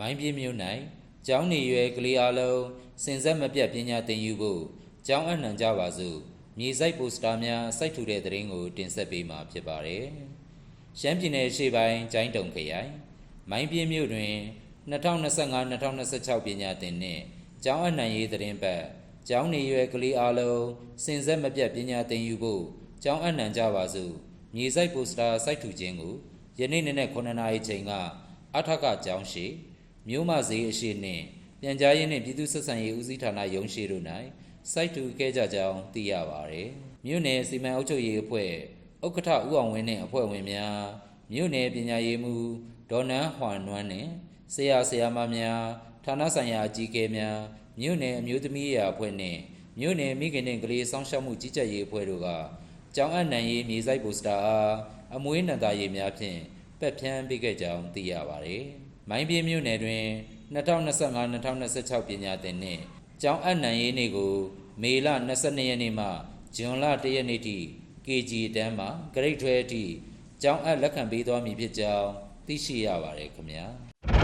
မိုင်းပြင်းမြို့၌ကျောင်းနေရွယ်ကလေးအလုံးစင်ဆက်မပြတ်ပညာသင်ယူဖို့ကျောင်းအနှံကြပါစို့မြေစိုက်ပိုစတာများစိုက်ထူတဲ့သတင်းကို တင်ဆက်ပေးမှာဖြစ်ပါတယ်ရှမ်းပြည်နယ်ရှေ့ပိုင်းကျိုင်းတုံခရိုင်မိုင်းပြင်းမြို့တွင်2025-2026ပညာသင်နှင့်ကျောင်းအနှံရေးသတင်းပတ်ကျောင်းနေရွယ်ကလေးအလုံးစင်ဆက်မပြတ်ပညာသင်ယူဖို့ကျောင်းအနှံကြပါစို့မြေစိုက်ပိုစတာစိုက်ထူခြင်းကိုယနေ့နေ့နဲ့9နာရီချိန်ကအထက်ကကျောင်းရှိ မြို့မဈေးအရှိနှင့်ပြန်ကြားရေးနှင့်ပြည်သူ့ဆက်ဆံရေးဦးစီးဌာနရုံးရှိတို့၌စိုက်တူခဲ့ကြကြောင်းသိရပါသည်။မြို့နယ်စီမံအုပ်ချုပ်ရေးအဖွဲ့ဥက္ကဋ္ဌဦးအောင်ဝင်းနှင့်အဖွဲ့ဝင်များမြို့နယ်ပညာရေးမှူးဒေါ်နန်းဟွမ်နွမ်းနှင့်ဆရာဆရာမများဌာနဆိုင်ရာအကြီးအကဲများမြို့နယ်အမျိုးသမီးရာအဖွဲ့နှင့်မြို့နယ်မိခင်နှင့်ကလေးစောင့်ရှောက်မှုကြီးကြပ်ရေးအဖွဲ့တို့ကကျောင်းအပ်နှံရေးမြေစိုက်ပိုစတာအားအမွေးနံတာရေးများဖြင့်ပက်ဖြန်းပေးခဲ့ကြောင်းသိရပါတယ်။ မိုင်းပြင်းမြို့နယ်တွင်2025-2026ပညာသင်နှင့်ကျောင်းအပ်နှံရေးနေ့ကို မေလ22ရက်နေ့မှဇွန်လ1ရက်နေ့ထိ KG တန်းမှဂရိတ်ထွဲအထိကျောင်းအပ်လက်ခံပေးသွားမည်ဖြစ်ကြောင်းသိရှိရပါတယ်ခင်ဗျာ။